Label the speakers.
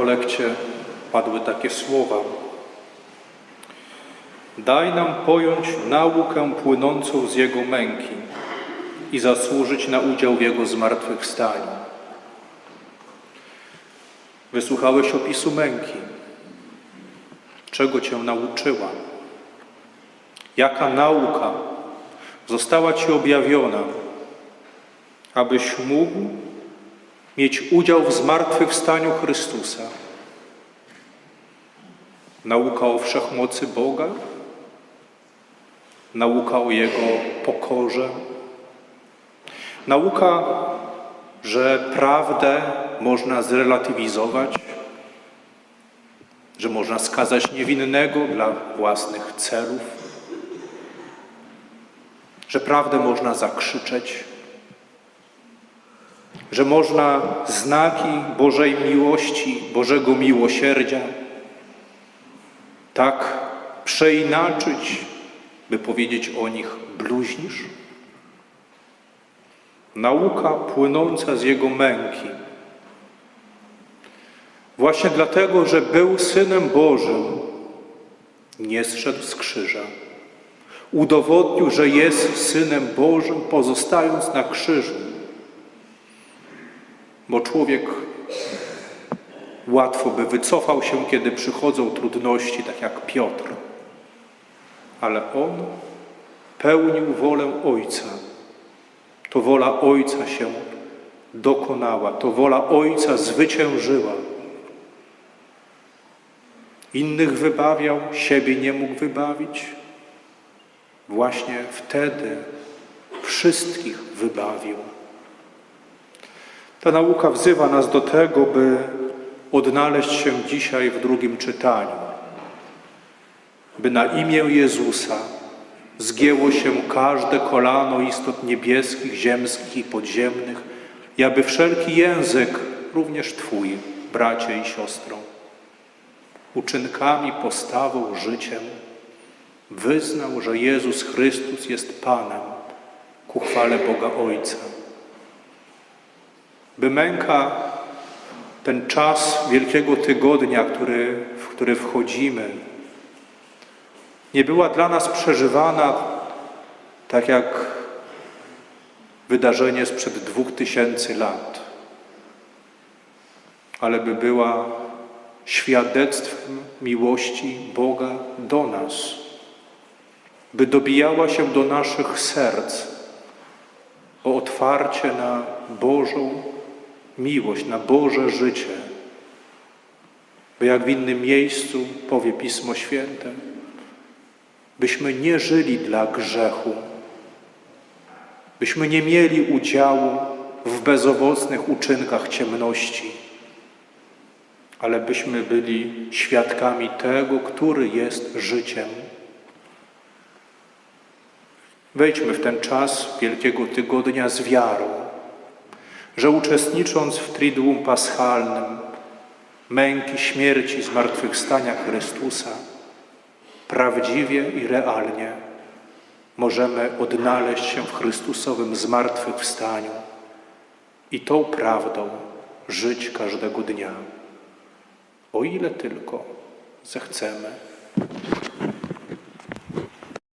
Speaker 1: kolekcie padły takie słowa. Daj nam pojąć naukę płynącą z Jego męki i zasłużyć na udział w Jego zmartwychwstaniu. Wysłuchałeś opisu męki. Czego Cię nauczyła? Jaka nauka została Ci objawiona, abyś mógł mieć udział w zmartwychwstaniu Chrystusa? Nauka o wszechmocy Boga? Nauka o Jego pokorze? Nauka, że prawdę można zrelatywizować, że można skazać niewinnego dla własnych celów, że prawdę można zakrzyczeć, że można znaki Bożej miłości, Bożego miłosierdzia tak przeinaczyć, by powiedzieć o nich bluźnisz? Nauka płynąca z Jego męki. Właśnie dlatego, że był Synem Bożym, nie zszedł z krzyża. Udowodnił, że jest Synem Bożym, pozostając na krzyżu. Bo człowiek łatwo by wycofał się, kiedy przychodzą trudności, tak jak Piotr. Ale on pełnił wolę Ojca. To wola Ojca się dokonała, to wola Ojca zwyciężyła. Innych wybawiał, siebie nie mógł wybawić. Właśnie wtedy wszystkich wybawił. Ta nauka wzywa nas do tego, by odnaleźć się dzisiaj w drugim czytaniu, by na imię Jezusa zgięło się każde kolano istot niebieskich, ziemskich i podziemnych, i aby wszelki język, również Twój, bracie i siostro, uczynkami, postawą, życiem, wyznał, że Jezus Chrystus jest Panem ku chwale Boga Ojca. By męka, ten czas Wielkiego Tygodnia, który, w który wchodzimy, nie była dla nas przeżywana tak jak wydarzenie sprzed dwóch tysięcy lat, ale by była świadectwem miłości Boga do nas, by dobijała się do naszych serc o otwarcie na Bożą miłość, na Boże życie. By jak w innym miejscu powie Pismo Święte, byśmy nie żyli dla grzechu, byśmy nie mieli udziału w bezowocnych uczynkach ciemności, ale byśmy byli świadkami tego, który jest życiem. Wejdźmy w ten czas Wielkiego Tygodnia z wiarą, że uczestnicząc w Triduum Paschalnym, męki, śmierci, zmartwychwstania Chrystusa, prawdziwie i realnie możemy odnaleźć się w Chrystusowym zmartwychwstaniu i tą prawdą żyć każdego dnia, o ile tylko zechcemy.